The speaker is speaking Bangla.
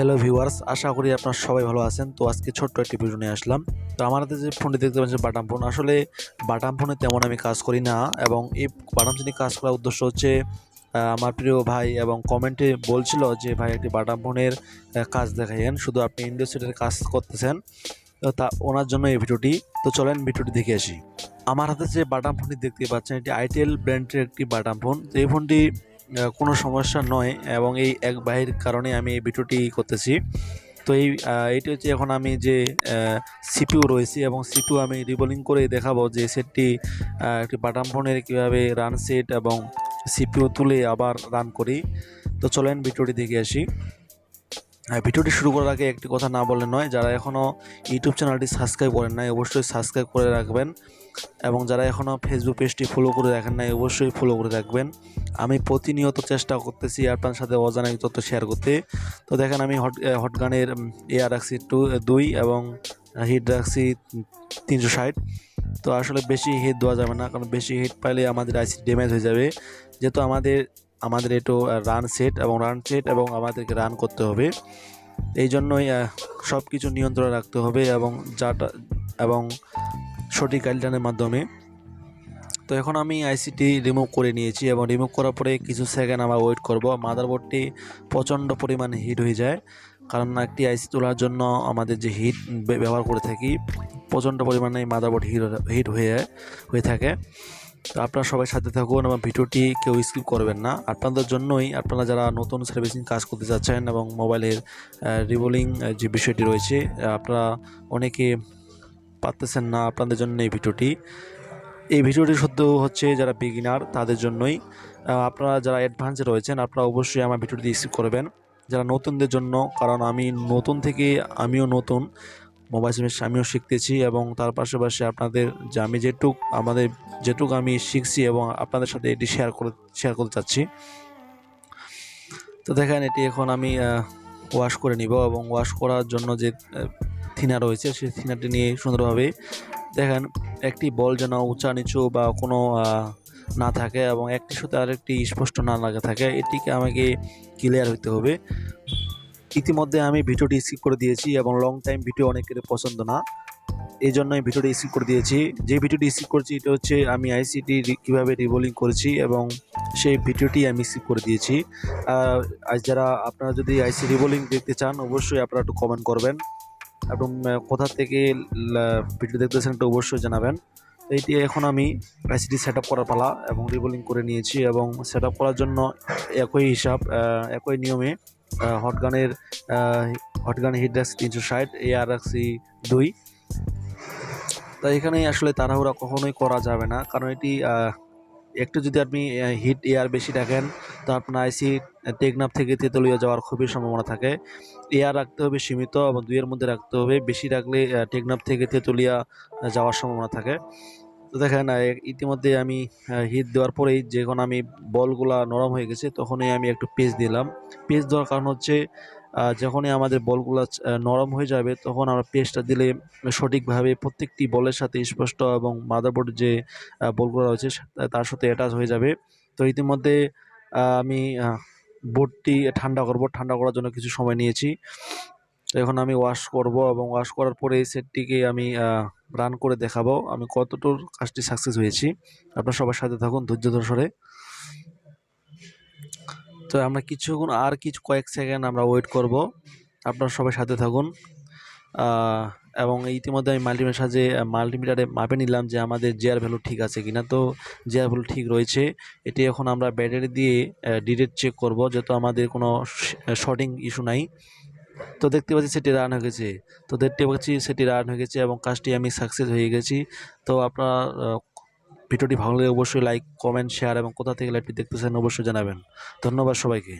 হ্যালো ভিউয়ার্স আশা করি আপনারা সবাই ভালো আছেন। তো আজকে ছোট্ট একটি ভিডিও নিয়ে আসলাম। তো আমার হাতে যে ফোনটি দেখতে পাচ্ছেন বাটাম ফোন, আসলে বাটাম ফোনে তেমন আমি কাজ করি না এবং এই বাটাম ফোনে কাজ করার উদ্দেশ্য হচ্ছে আমার প্রিয় ভাই এবং কমেন্টে বলছিল যে, ভাই, একটি বাটাম ফোনের কাজ দেখাইয়েন। শুধু আপনি ইন্ডিও সেটের কাজ করতেছেন, তো ওনার জন্য এই ভিডিওটি। তো চলেন ভিডিওটি দেখে আসি। আমার হাতে যে বাটাম ফোনটি দেখতে পাচ্ছেন, এটি আইটেল ব্র্যান্ডের একটি বাটাম ফোন। তো এই ফোনটি কোনো সমস্যা নয় এবং এই এক বাহির কারণে আমি এই ভিডিওটি করতেছি। তো এই এটি হচ্ছে এখন আমি যে সিপিউ রয়েছে এবং সিপিউ আমি রিবোলিং করে দেখাবো যে সেটটি একটি বাটাম ফোনের কীভাবে রান সেট এবং সিপিউ তুলে আবার রান করি। তো চলেন ভিডিওটি দেখে আসি। ভিডিওটি শুরু করার আগে একটি কথা না বললে নয়, যারা এখনও ইউটিউব চ্যানেলটি সাবস্ক্রাইব করেন নাই, অবশ্যই সাবস্ক্রাইব করে রাখবেন। এবং যারা এখনও ফেসবুক পেজটি ফলো করে রাখেন নাই, অবশ্যই ফলো করে রাখবেন। আমি প্রতিনিয়ত চেষ্টা করতেছি আপনার সাথে অজানা তথ্য শেয়ার করতে। তো দেখেন, আমি হট হটগানের এয়ার রাখছি টু দুই এবং হিট রাখছি তিনশো ষাট। তো আসলে বেশি হিট দেওয়া যাবে না, কারণ বেশি হিট পাইলে আমাদের আইসি ড্যামেজ হয়ে যাবে। যেহেতু আমাদের আমাদের একটু রান সেট এবং রান সেট এবং আমাদেরকে রান করতে হবে। এই জন্যই সব কিছু নিয়ন্ত্রণে রাখতে হবে এবং যাটা, এবং সঠিক গাইডলাইনের মাধ্যমে। তো এখন আমি আইসিটি রিমুভ করে নিয়েছি এবং রিমুভ করার পরে কিছু সেকেন্ড আমরা ওয়েট করব। মাদারবোর্ডটি প্রচণ্ড পরিমাণে হিট হয়ে যায়। কারণ একটি আইসি তোলার জন্য আমাদের যে হিট ব্যবহার করে থাকি, প্রচণ্ড পরিমাণে মাদারবোর্ড হিট হিট হয়ে হয়ে থাকে। তো আপনারা সবাই সাথে থাকুন এবং ভিডিওটি কেউ স্কিপ করবেন না। আপনাদের জন্যই আপনারা যারা নতুন সার্ভিসিং কাজ করতে যাচ্ছেন এবং মোবাইলের রিবোলিং যে বিষয়টি রয়েছে আপনারা অনেকে পারতেছেন না আপনাদের জন্য এই ভিডিওটি। এই ভিডিওটি সত্য হচ্ছে যারা বিগিনার তাদের জন্যই। আপনারা যারা অ্যাডভান্সে রয়েছেন, আপনারা অবশ্যই আমার ভিডিওটি রিসিভ করবেন। যারা নতুনদের জন্য, কারণ আমি নতুন থেকে আমিও নতুন। মোবাইল সার্ভিস আমিও শিখতেছি এবং তার পাশাপাশি আপনাদের যে আমি যেটুক, আমাদের যেটুক আমি শিখছি এবং আপনাদের সাথে এটি শেয়ার করে শেয়ার করতে চাচ্ছি। তো দেখেন, এটি এখন আমি ওয়াশ করে নিব এবং ওয়াশ করার জন্য যে থিনা রয়েছে, সেই থিনাটি নিয়ে সুন্দরভাবে দেখেন, একটি বল যেন উঁচা নিচু বা কোনো না থাকে এবং একটির সাথে আরেকটি স্পষ্ট না লাগা থাকে, এটিকে আমাকে ক্লিয়ার হইতে হবে। ইতিমধ্যে আমি ভিডিওটি স্কিপ করে দিয়েছি এবং লং টাইম ভিডিও অনেকের পছন্দ না। এই জন্য আমি ভিডিওটি স্কিপ করে দিয়েছি। যে ভিডিওটি স্কিপ করছি, এটা হচ্ছে আমি আইসিটি কীভাবে রিবোলিং করেছি এবং সেই ভিডিওটি আমি স্কিপ করে দিয়েছি। আজ যারা আপনারা যদি আইসি রিবোলিং দেখতে চান, অবশ্যই আপনারা একটু কমেন্ট করবেন এবং কোথা থেকে ভিডিও দেখতেছেন একটু অবশ্যই জানাবেন। এইটি এখন আমি আইসিটি সেট আপ করার পালা এবং রিবোলিং করে নিয়েছি এবং সেট আপ করার জন্য একই হিসাব একই নিয়মে হটগানের হটগান হিট রাখছি তিনশো ষাট এ আর রাখছি দুই। তাই এখানে আসলে তাড়াহুড়া কখনোই করা যাবে না, কারণ এটি একটু যদি আপনি হিট এয়ার বেশি রাখেন তো আপনার আইসি টেকনাফ থেকে তেতুলিয়া যাওয়ার খুবই সম্ভাবনা থাকে। এয়ার রাখতে হবে সীমিত এবং দুইয়ের মধ্যে রাখতে হবে, বেশি রাখলে টেকনাফ থেকে তেতুলিয়া যাওয়ার সম্ভাবনা থাকে। তো দেখেন ইতিমধ্যে আমি হিট দেওয়ার পরেই যখন আমি বলগুলা নরম হয়ে গেছে, তখনই আমি একটু পেজ দিলাম। পেজ দেওয়ার কারণ হচ্ছে যখনই আমাদের বলগুলো নরম হয়ে যাবে, তখন আমরা পেস্টটা দিলে সঠিকভাবে প্রত্যেকটি বলের সাথে স্পষ্ট এবং মাদারবোর্ড যে বলগুলো রয়েছে, তার সাথে অ্যাটাচ হয়ে যাবে। তো ইতিমধ্যে আমি বোর্ডটি ঠান্ডা করব। ঠান্ডা করার জন্য কিছু সময় নিয়েছি। তো এখন আমি ওয়াশ করব এবং ওয়াশ করার পরে এই সেটটিকে আমি রান করে দেখাবো। আমি কতটুর কাজটি সাকসেস হয়েছি। আপনার সবার সাথে থাকুন ধৈর্য ধরে তো আমরা কিছুক্ষণ আর কিছু কয়েক সেকেন্ড আমরা ওয়েট করব। আপনারা সবাই সাথে থাকুন। এবং ইতিমধ্যে আমি মাল্টিমিটার সাহায্যে মাল্টিমিটারে মাপে নিলাম যে আমাদের জেয়ার ভ্যালু ঠিক আছে কিনা। তো জেয়ার ভ্যালু ঠিক রয়েছে। এটি এখন আমরা ব্যাটারি দিয়ে ডিরেক্ট চেক করব। যেহেতু আমাদের কোনো শর্টিং ইস্যু নাই। তো দেখতে পাচ্ছি সেটি রান হয়ে গেছে। তো দেখতে পাচ্ছি সেটি রান হয়ে গেছে এবং কাজটি আমি সাকসেস হয়ে গেছি। তো আপনার ভিডিওটি ভালো লাগে অবশ্যই লাইক কমেন্ট শেয়ার এবং কোথা থেকে লাইভটি দেখতেছেন অবশ্যই জানাবেন। ধন্যবাদ সবাইকে।